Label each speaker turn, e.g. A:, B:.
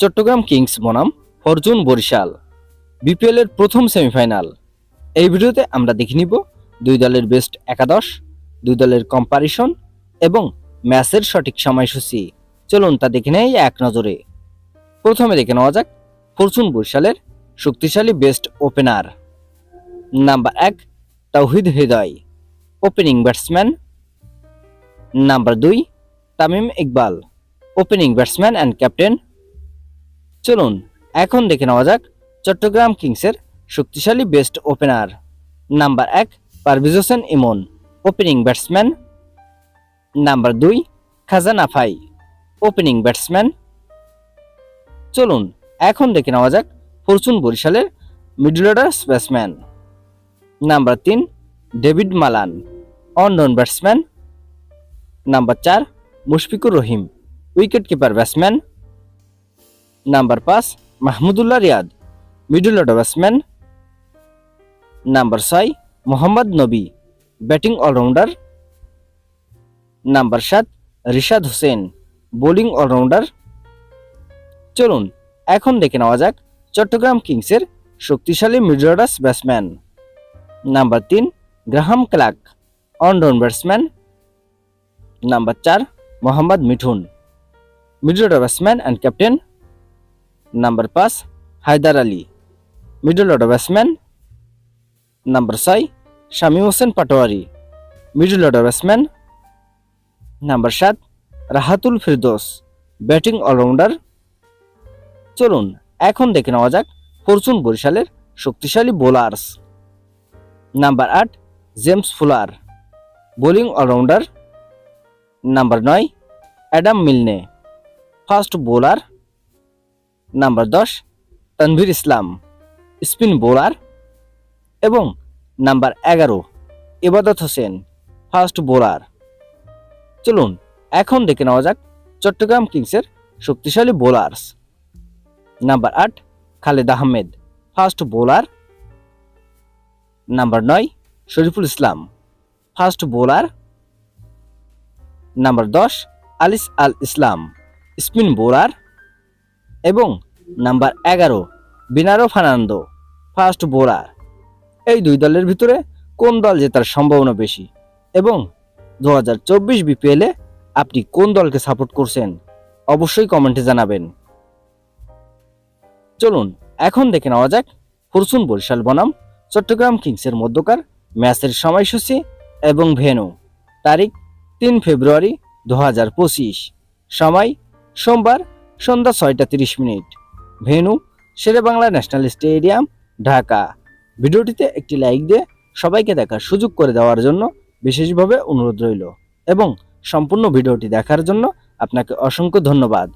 A: Chittagong Kings বনাম Fortune Barishal. BPL এর প্রথম সেমিফাইনাল। এই ভিডিওতে আমরা দেখে নিব দুই দলের বেস্ট একাদশ, দুই দলের কম্পারিশন এবং ম্যাচের সঠিক সময়সূচি। চলুন তা দেখে নেই এক নজরে। প্রথমে দেখে নেওয়া যাক ফরচুন বরিশালের শক্তিশালী বেস্ট ওপেনার। নাম্বার এক Towhid Hridoy, opening batsman. Number দুই, Tamim Iqbal, opening batsman and captain চলুন, এখন দেখে নেওয়া যাক চট্টগ্রাম কিংসের শক্তিশালী বেস্ট ওপেনার। নাম্বার এক, Parvez Hossain Emon, opening batsman. Number দুই, খাজান আফাই ওপেনিং ব্যাটসম্যান। চলুন, এখন দেখে নেওয়া যাক ফরচুন বরিশালের মিডল অর্ডার ব্যাটসম্যান। নাম্বার তিন, David Malan one down batsman. Number চার, Mushfiqur Rahim wicket keeper batsman. Number পাঁচ, Mahmudullah Riyad middle batsman number ছয়, মোহাম্মদ নবী ব্যাটিং অলরাউন্ডার নাম্বার সাত, রিশাদ হোসেন বোলিং অলরাউন্ডার চলুন, এখন দেখে নেওয়া যাক চট্টগ্রাম কিংসের শক্তিশালী মিডল অর্ডার ব্যাটসম্যান নাম্বার তিন, Graham Clark one down batsman number চার, Mohammad Mithun middle order batsman and captain number পাঁচ, Haider Ali. Middle order batsman number ছয়, Shamim Hossain Patwari. Middle order batsman number সাত, Rahatul Firdous. Batting allrounder চলুন, এখন দেখে নেওয়া যাক ফরচুন বরিশালের শক্তিশালী বোলার্স। নাম্বার আট, James Fuller. Bowling allrounder number নয়, Adam Milne. Fast bowler number দশ, তানভীর ইসলাম, স্পিন বোলার, এবং নাম্বার এগারো, ইবাদত হোসেন, ফাস্ট বোলার। চলুন, এখন দেখে নেওয়া যাক চট্টগ্রাম কিংসের শক্তিশালী বোলার্স। নাম্বার আট, Khaled Ahmed, fast bowler. Number নয়, Shoriful Islam, fast bowler. Number দশ, আলিস আল ইসলাম, স্পিন বোলার। এবং নাম্বার এগারো, বিনারো ফার্নান্দো ফার্স্ট বোলার এই দুই দলের ভিতরে কোন দল জেতার সম্ভাবনা বেশি? এবং দু হাজার চব্বিশ বিপিএলে আপনি কোন দলকে সাপোর্ট করছেন? অবশ্যই কমেন্টে জানাবেন। চলুন, এখন দেখে নেওয়া যাক ফরচুন বরিশাল বনাম, চট্টগ্রাম কিংসের মধ্যকার ম্যাচের সময়সূচি এবং ভেনু তারিখ, তিন ফেব্রুয়ারি দু হাজার পঁচিশ। সময়, সোমবার সন্ধ্যা ছয়টা তিরিশ minute. Venue Shere Bangla national stadium, Dhaka. ভিডিওটিতে একটি লাইক দিয়ে সবাইকে দেখার সুযোগ করে দেওয়ার জন্য বিশেষভাবে অনুরোধ রইল। এবং সম্পূর্ণ ভিডিওটি দেখার জন্য আপনাকে অসংখ্য ধন্যবাদ।